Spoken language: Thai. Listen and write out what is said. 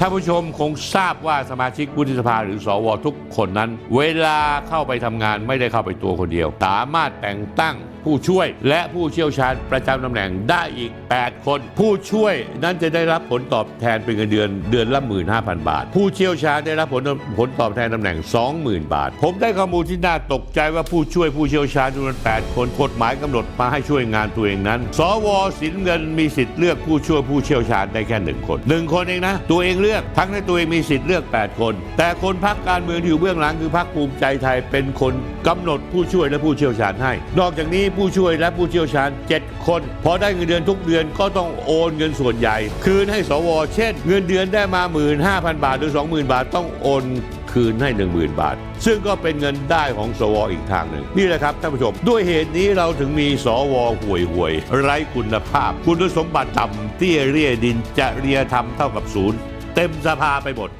ท่านผู้ชมคงทราบว่าสมาชิกวุฒิสภาหรือสวทุกคนนั้น เวลาเข้าไปทำงานไม่ได้เข้าไปตัวคนเดียว สามารถแต่งตั้งผู้ช่วยและผู้เชี่ยวชาญประจำตำแหน่งได้อีก 8 คน ผู้ช่วยนั้นจะได้รับผลตอบแทนเป็นเงินเดือนเดือนละ15,000 บาท ผู้เชี่ยวชาญได้รับผลผลตอบแทนตำแหน่ง 20,000 บาท ผมได้ข้อมูลที่น่าตกใจว่าผู้ช่วยผู้เชี่ยวชาญจำนวน8คนกฎหมายกำหนดมาให้ช่วยงานตัวเองนั้น สวสินเงินมีสิทธิ์เลือกผู้ช่วยผู้เชี่ยวชาญได้แค่หนึ่งคนหนึ่งคนเองนะ ตัวเองเลือกทั้งในตัวเองมีสิทธิ์เลือก 8 คน แต่คนพักการเมืองที่อยู่เบื้องหลังคือพักภูมิใจไทยเป็นคนกำหนดผู้ช่วยและผู้เชี่ยวชาญให้ นอกจากนี้ผู้ช่วยและผู้เชี่ยวชาญ 7 คน พอได้เงินเดือนทุกเดือนก็ต้องโอนเงินส่วนใหญ่ คืนให้สว เช่น เงินเดือนได้มา 15,000 บาทหรือ 20,000 บาทต้องโอนคืนให้ 10,000 บาท ซึ่งก็เป็นเงินได้ของสวอีกทางหนึ่ง นี่แหละครับท่านผู้ชม ด้วยเหตุนี้เราถึงมีสวห่วยห่วยไร้คุณภาพ คุณสมบัติต่ำเตี้ยเรียดินจะเรียธรรมเท่ากับศูนย์ เต็มสภาไปหมด